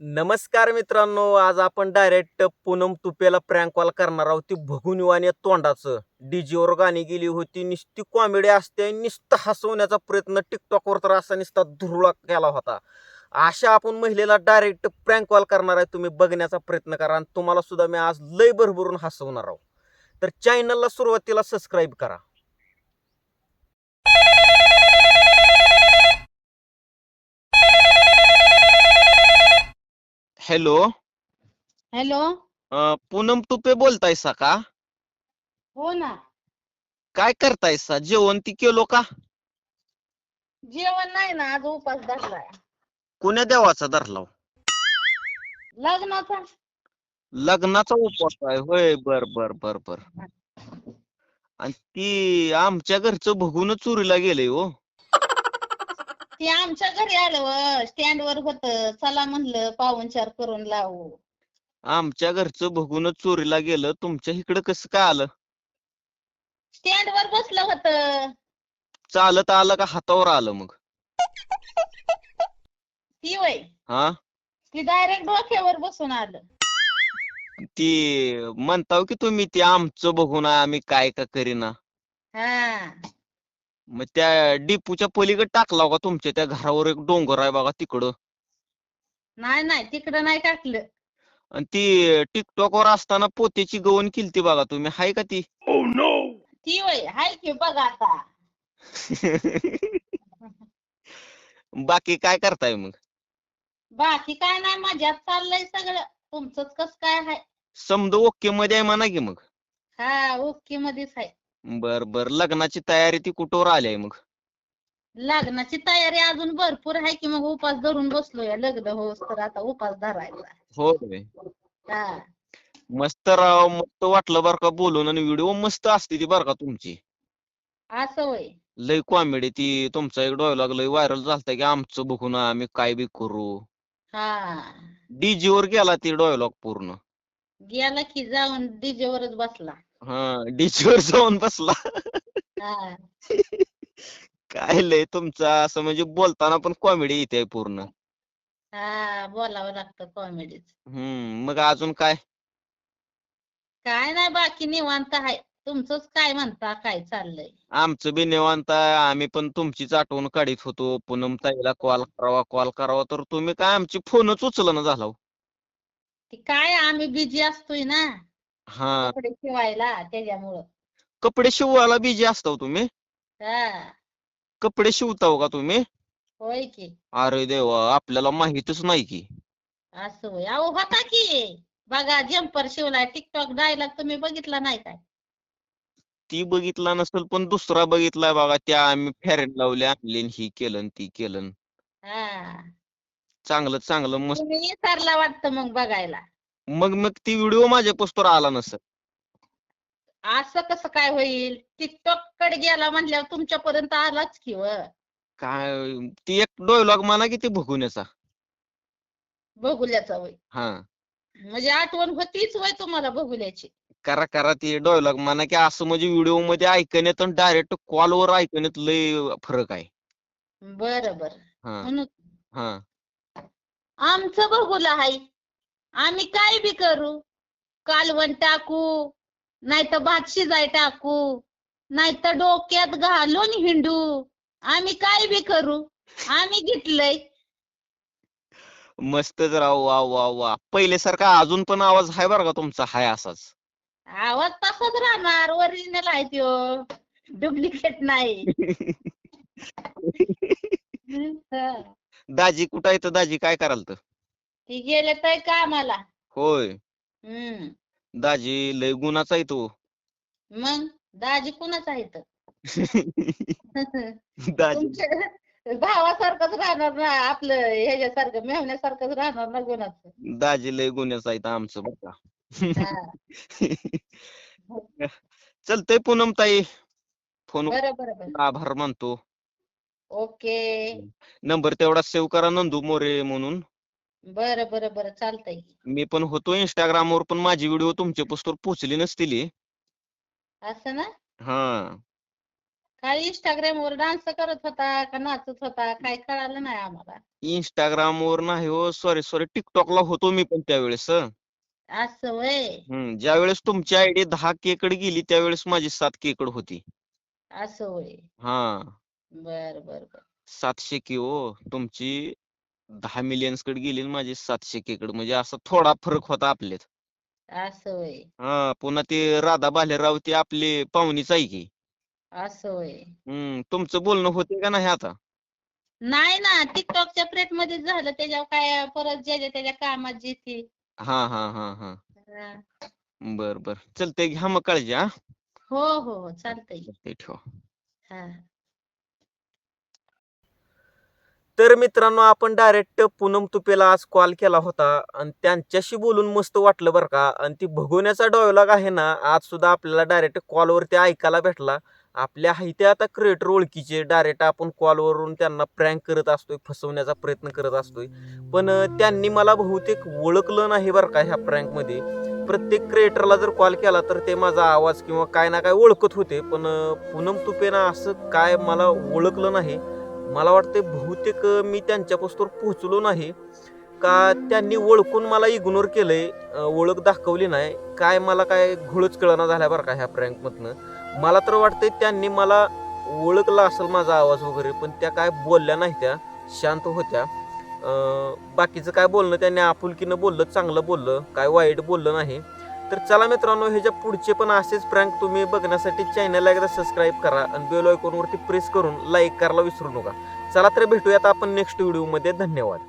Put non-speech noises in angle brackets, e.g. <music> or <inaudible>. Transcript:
नमस्कार मित्रांनो आज आपण डायरेक्ट पूनम तुपेला प्रँक कॉल करणार आहोत. ती भगुनिवाने तोंडाचं. डीजीवर गाणी गेली होती निस्ती कॉमेडी असते नुसतं हसवण्याचा प्रयत्न टिकटॉकवर तर असा नुसता धुरुळा केला होता. अशा आपण महिलेला डायरेक्ट प्रँक कॉल करणार आहे. तुम्ही बघण्याचा प्रयत्न करा आणि तुम्हाला सुद्धा मी आज लय भरभरून हसवणार आहोत. तर चॅनलला सुरुवातीला सबस्क्राईब करा. हॅलो. हॅलो. पूनम तुपे बोलतायसा का? हो ना. काय करतायसा? जेवण ती केलो का? जेवण नाही ना आज उपास धरलाय. कोण्या देवाचा धरलाव लग्नाचा. लग्नाचा उपवास आहे. होय बर बर बर बर. आणि ती आमच्या घरचं बघून चोरीला गेले हो. ते आमच्या घरी आलं स्टँड वर होत. चला म्हणलं पाहुणचार करून लावू. आमच्या घरचं बघून चोरीला गेलं. तुमच्या इकडं कसं काय आलं? स्टँड वर बसलं होत. चालत आलं का हातावर आलं मग? ती वय हा? ती डायरेक्ट डोक्यावर बसून आलं. ती म्हणताव की तुम्ही ते आमचं बघून आम्ही काय का करीना. हा. मग त्या डिपूच्या पलीकडे टाकला का तुमच्या त्या घरावर एक डोंगर आहे बघा तिकडं. नाही नाही तिकडं नाही टाकलं. आणि ती टिकटॉक वर असताना पोत्याची गवण केलती बघा तुम्ही हाय का ती? ती वय हाय की बघा आता. <laughs> बाकी काय करताय मग? बाकी काय नाही मजात चाललंय सगळं. तुमचंच कस काय हाय? समद ओके मध्ये आहे म्हणा की मग. हा ओके मध्येच आहे बर बर. लग्नाची तयारी ती कुठवर आली आहे मग? लग्नाची तयारी अजून भरपूर आहे की मग उपास धरून बसलोय. लग्न होस तर आता उपास धरायचा. हो. हा. मस्त राव मस्त वाटलं बर का बोलून आणि व्हिडिओ मस्त असते ती बर का तुमची. असं होय. लय कॉमेडी ती तुमचा एक डायलॉग लय व्हायरल झालता की आमचं बघून आम्ही काय बी करू. हा. डीजे वर गेला ती डायलॉग पूर्ण. गेला की जाऊन डीजे वरच बसला. हा डीजे वर जाऊन बसला. हा. काय लय तुमचं असं म्हणजे बोलताना पण कॉमेडी येते पूर्ण. हा बोलावं लागतं कॉमेडीच हम्म मग अजून काय? काय नाही बाकी निवांत आहे. तुमचंच काय म्हणता काय चाललंय? आमचं बी निवांत आहे. आम्ही पण तुमचीच आठवण काढीत होतो. पूनम ताईला कॉल करावा कॉल करावा. तर तुम्ही काय आमची फोनच उचलना झाला हो. ते काय आम्ही बिझी असतोय ना. हा. कपडे शिवायला त्याच्यामुळं. कपडे शिवायला बिझी तुम्ही? हा. कपडे शिवताव का तुम्ही? होय की. अरे देवा आपल्याला माहीतच नाही की. असं होय. अहो होता की. बघा जम्पर शिवलाय टिकटॉक डायलॉग तुम्ही बघितला नाही काय? ती बघितला नसेल पण दुसरा बघितलाय बघा त्या आम्ही फेरेन लावले आणली आणि ही केलं ती केलं. हा. चांगलं चांगलं मस्त. तुम्ही विसरला वाटतं मग बघायला. मग मग ती व्हिडिओ माझ्या पोस्टवर आला नसेल. असं कसं काय होईल? टिकटॉककडे गेला म्हणल्यावर तुमच्यापर्यंत आलाच की व. काय ती एक डायलॉग म्हणा की ते बघून बघुल्याचा होय. हा. म्हणजे आठवण होतीच वय तुम्हाला बघुल्याची. करा करा ती डायलॉग म्हणा की असं म्हणजे व्हिडिओमध्ये ऐकण्यात आणि डायरेक्ट कॉलवर ऐकण्यात लय फरक आहे. बर बर. हा. म्हणून हा. आमचं बघूला हाय. आम्ही काय बी करू? कालवण टाकू नाहीतर भात शिजाय टाकू नाहीतर डोक्यात घालून हिंडू. आम्ही काय बी करू? आम्ही घेतलंय. मस्तच राव वा वा वा. पहिल्यासारखा अजून पण आवाज आहे बरं का तुमचा? हाय असाच. आवाज तसाच राहणार. ओरिजिनल आहे त्यो. डुप्लिकेट नाही. <laughs> दाजी कुठं आहे तर दाजी काय कराल तर? ती गेले तर कामाला. होय. हम्म. दाजी लय गुणाचा आहे तो. मग? दाजी कुणाच आहे तर <laughs> दाजी. तुमच्या भावासारखंच राहणार ना आपलं ह्याच्यासारखं मेहण्यासारखंच राहणार ना गुणाचं? दाजी लय गुन्ह्याचं आहे आमचं का. हा. <laughs> चलतंय पूनम ताई. फोन बरं बरं बरं. आभार मानतो. ओके. नंबर तेवढा सेव्ह करा नंदू मोरे म्हणून. बरं बरं बरं चालतंय. मी पण होतो Instagram वर पण माझी व्हिडिओ तुमच्या पोस्टवर पोहोचली नसतील असं ना? हा. काय इंस्टाग्राम वर डान्स करत होता का नाचत होता? काय कळालं नाही आम्हाला. इंस्टाग्राम वर नाही हो सॉरी सॉरी टिकटॉकला होतो मी पण त्यावेळेस हं. असं वय? हम्म ज्यावेळेस तुमची आयडी दहा के कडे गेली त्यावेळेस माझी सात के कडे होती. असं वय? हा. बर बर बर. सातशे के हो तुमची दहा मिलियन्सकडे गेली आणि माझी सातशे के कडे म्हणजे असा थोडा फरक होता आपल्यात. असं वय हा पुन्हा ते राधा भालेराव ते आपले पाहुणीच आहे की. असं वय हम्म तुमचं बोलणं होते का नाही आता? नाही ना टिकटॉकच्या प्रेटमध्ये झालं त्याच्यावर काय परत ज्याच्या त्याच्या कामात जेथे हा हा हा. हा. बर बर. चलतंय घ्या मग काळजी हा. हो हो हो चालतंय. ते ठेवा. हा. तर मित्रांनो आपण डायरेक्ट पूनम तुपेला आज कॉल केला होता आणि त्यांच्याशी बोलून मस्त वाटलं बरं का. आणि ती भगवण्याचा डायलॉग आहे ना आज सुद्धा आपल्याला डायरेक्ट कॉलवरती ऐकायला भेटला. आपल्या हायत्या आता क्रिएटर ओळखीचे डायरेक्ट आपण कॉलवरून त्यांना प्रँक करत असतोय फसवण्याचा प्रयत्न करत असतोय. पण त्यांनी मला बहुतेक ओळखलं नाही बरं का ह्या प्रँकमध्ये प्रत्येक क्रिएटरला जर कॉल केला तर ते माझा आवाज किंवा काय ना काय ओळखत होते. पण पूनम तुपेनं असं काय मला ओळखलं नाही. मला वाटते बहुतेक मी त्यांच्यापासून पोहोचलो नाही. का त्यांनी ओळखून मला इग्नोर केलंय ओळख दाखवली नाही. काय मला काय घोळच कळना झाल्या बरं का ह्या प्रँकमधनं मला तर वाटतंय त्यांनी मला ओळखला असेल माझा आवाज वगैरे पण त्या काय बोलल्या नाही त्या शांत होत्या. बाकीचं काय बोलणं त्यांनी आपुलकीनं बोललं चांगलं बोललं काय वाईट बोललं नाही. तर चला मित्रांनो ह्याच्या पुढचे पण असेच प्रँक तुम्ही बघण्यासाठी चॅनलला एकदा सबस्क्राईब करा आणि बेल आयकॉनवरती प्रेस करून लाईक करायला विसरू नका. चला तर भेटूयात आपण नेक्स्ट व्हिडिओमध्ये धन्यवाद.